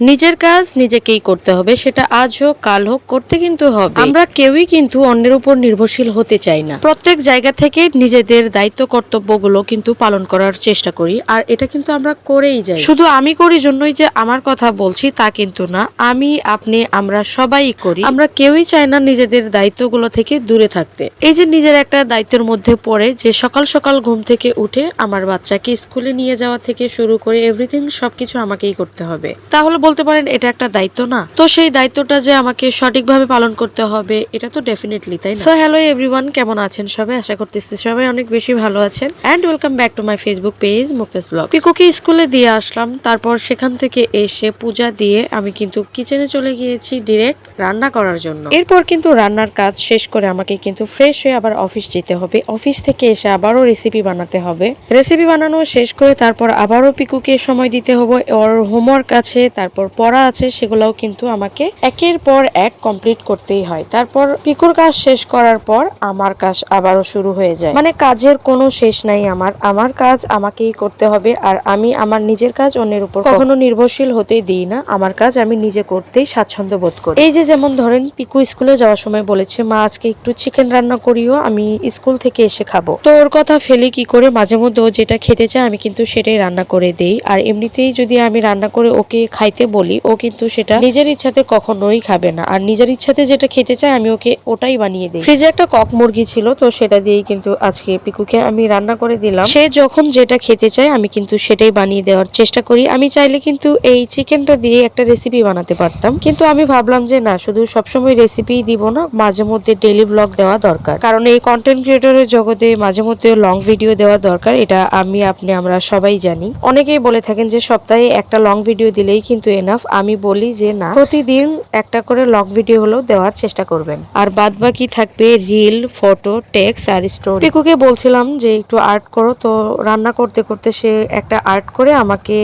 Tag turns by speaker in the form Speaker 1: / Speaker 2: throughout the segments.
Speaker 1: নিজের কাজ নিজেকেই করতে হবে সেটা আজ হোক কাল হোক করতে কিন্তু হবে। আমরা কেউই কিন্তু অন্যের উপর নির্ভরশীল হতে চাই না। প্রত্যেক জায়গা থেকে নিজেদের দায়িত্ব কর্তব্যগুলো কিন্তু পালন করার চেষ্টা করি আর এটা কিন্তু আমরা করেই যাই। শুধু আমি করি জন্যই যে আমার কথা বলছি তা কিন্তু না। আমি আপনি আমরা সবাই করি। আমরা কেউই চাই না নিজেদের দায়িত্বগুলো থেকে দূরে থাকতে। এই যে নিজের একটা দায়িত্বের মধ্যে পড়ে যে সকাল সকাল ঘুম থেকে উঠে আমার বাচ্চাকে স্কুলে নিয়ে যাওয়া থেকে শুরু করে এভরিথিং সবকিছু আমাকেই করতে হবে। তাহলে বলতে পারেন এটা একটা দায়িত্ব না। তো সেই দায়িত্বটা যে আমাকে সঠিকভাবে পালন করতে হবে, এটা তো ডেফিনেটলি তাই না? সো হ্যালো এভরিওয়ান কেমন আছেন সবাই? আশা করতেছি সবাই অনেক বেশি ভালো আছেন। And welcome back to my Facebook page Mukta's blog পিকুকে স্কুলে দিয়ে আসলাম, তারপর সেখান থেকে এসে পূজা দিয়ে আমি কিন্তু কিচেনে চলে গিয়েছি ডিরেক্ট রান্না করার জন্য। এরপর কিন্তু রান্নার কাজ শেষ করে আমাকে কিন্তু ফ্রেশ হয়ে আবার অফিস যেতে হবে। অফিস থেকে এসে আবারও রেসিপি বানাতে হবে। রেসিপি বানানো শেষ করে তারপর আবারও পিকুকে সময় দিতে হবে। ওর হোমওয়ার্ক আছে, তারপর পড়া আছে সেগুলোও কিন্তু আমাকে একের পর এক কমপ্লিট করতেই হয়। তারপর পিকুর কাজ শেষ করার পর আমার কাজ আবারও শুরু হয়ে যায়। মানে কাজের কোনো শেষ নাই আমার। আমার কাজ আমাকেই করতে হবে আর আমি আমার নিজের কাজ অন্যের উপর কখনো নির্ভরশীল হতেই দিই না। আমার কাজ আমি নিজে করতেই স্বাচ্ছন্দ্য বোধ করি। এই যে যেমন ধরেন পিকু স্কুলে যাওয়ার সময় বলেছে মা আজকে একটু চিকেন রান্না করিও আমি স্কুল থেকে এসে খাব। তো ওর কথা ফেলে কি করে মাঝে মধ্যে ও যেটা খেতে চায় আমি কিন্তু সেটাই রান্না করে দেই। আর এমনিতেই যদি আমি রান্না করে ওকে খাইতে বলি, ও কিন্তু সেটা নিজের ইচ্ছাতে কখনোই খাবে না। আর নিজের ইচ্ছাতে যেটা খেতে চায়, আমি ওকে ওটাই বানিয়ে দিই। ফ্রিজে একটা কক মুরগি ছিল, তো সেটা দিয়েই কিন্তু আজকে পিকুকে আমি রান্না করে দিলাম। সে যখন যেটা খেতে চায়, আমি কিন্তু সেটাই বানিয়ে দেওয়ার চেষ্টা করি। আমি চাইলে কিন্তু এই চিকেনটা দিয়ে একটা রেসিপি বানাতে পারতাম। কিন্তু আমি ভাবলাম যে, না, শুধু সবসময় রেসিপি দিব না, মাঝে মধ্যে ডেলি ব্লগ দেওয়া দরকার। কারণ এই কন্টেন্ট ক্রিয়েটরের জগতে মাঝে মধ্যে লং ভিডিও দেওয়া দরকার, এটা আমি, আপনি, আমরা সবাই জানি। অনেকেই বলে থাকেন যে, সপ্তাহে একটা লং ভিডিও দিলেই কিন্তু এনাফ আমি বলি যে না। প্রতিদিন একটা করে লং ভিডিও হলেও দেওয়ার চেষ্টা করবেন। আর বাদ বাকি থাকবে রিল ফটো টেক্স আর স্টোরি পিকুকে বলছিলাম যে একটু আর্ট করো, তো রান্না করতে করতে সে একটা আর্ট করে আমাকে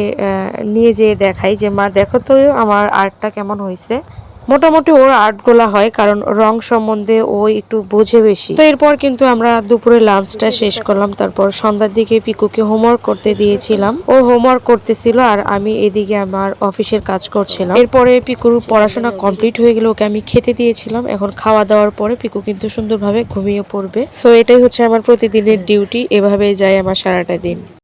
Speaker 1: নিয়ে যেয়ে দেখাই যে, মা, দেখো তো আমার আর্টটা কেমন হয়েছে মোটামুটি ওর আর্টগুলা হয়, কারণ রং সম্বন্ধে ও একটু বোঝে বেশি। তো এরপর কিন্তু আমরা দুপুরে লাঞ্চটা শেষ করলাম, তারপর সন্ধ্যার দিকে পিকুকে হোমওয়ার্ক করতে দিয়েছিলাম। ও হোমওয়ার্ক করতেছিল আর আমি এদিকে আমার অফিসের কাজ করছিলাম। এরপরে পিকুর পড়াশোনা কমপ্লিট হয়ে গেলে ওকে আমি খেতে দিয়েছিলাম। এখন খাওয়া দাওয়ার পরে পিকু কিন্তু সুন্দরভাবে ঘুমিয়ে পড়বে। সো এটাই হচ্ছে আমার প্রতিদিনের ডিউটি এভাবে যায় আমার সারাটা দিন।